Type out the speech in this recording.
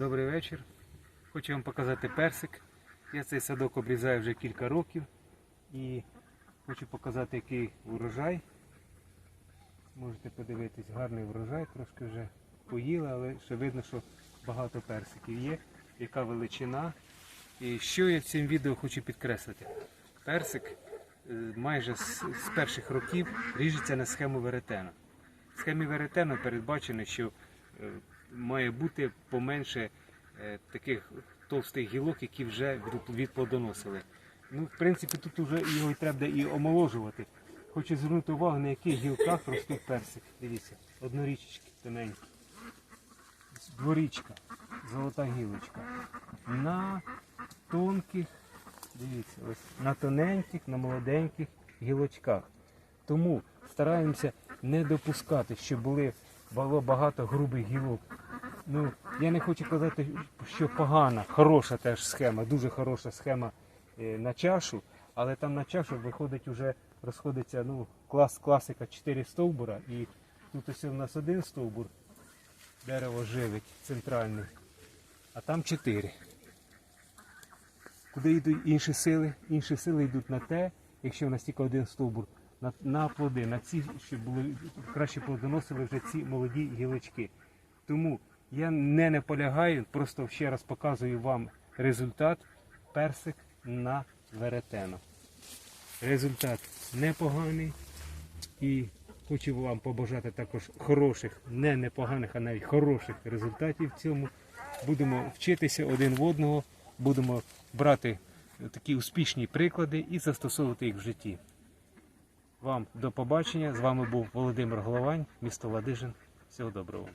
Добрий вечір. Хочу вам показати персик. Я цей садок обрізаю вже кілька років і хочу показати, який урожай. Можете подивитись, гарний врожай, трошки вже поїли, але ще видно, що багато персиків є, яка величина. І що я в цьому відео хочу підкреслити? Персик е, майже з, з перших років ріжеться на схему веретена. В схемі веретена передбачено, що е, має бути поменше е, таких товстих гілок, які вже відплодоносили. Ну, в принципі, тут вже його й треба і омоложувати. Хочу звернути увагу, на яких гілках росте персик. Дивіться, однорічечки тоненькі. Дворічка, золота гілочка. На тонких, дивіться, ось на тоненьких, на молоденьких гілочках. Тому стараємося не допускати, щоб були було багато грубих гілок. Ну, я не хочу казати, що погана, хороша теж схема, дуже хороша схема е, на чашу, але там на чашу виходить уже розходиться ну, клас, класика 4 стовбура, і тут ось у нас один стовбур, дерево живить, центральний, а там 4. Куди йдуть інші сили? Інші сили йдуть на те, якщо в нас тільки один стовбур, на, на плоди, на ці, щоб були краще плодоносили вже ці молоді гілочки. Тому я не наполягаю, просто ще раз показую вам результат персик на веретено. Результат непоганий і хочу вам побажати також хороших, не непоганих, а навіть хороших результатів в цьому. Будемо вчитися один в одного, будемо брати такі успішні приклади і застосовувати їх в житті. Вам до побачення. З вами був Володимир Головань, місто Ладижин. Всього доброго.